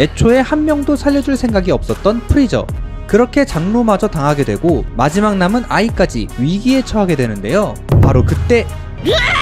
애초에 한 명도 살려줄 생각이 없었던 프리저. 그렇게 장로마저 당하게 되고 마지막 남은 아이까지 위기에 처하게 되는데요. 바로 그때 야!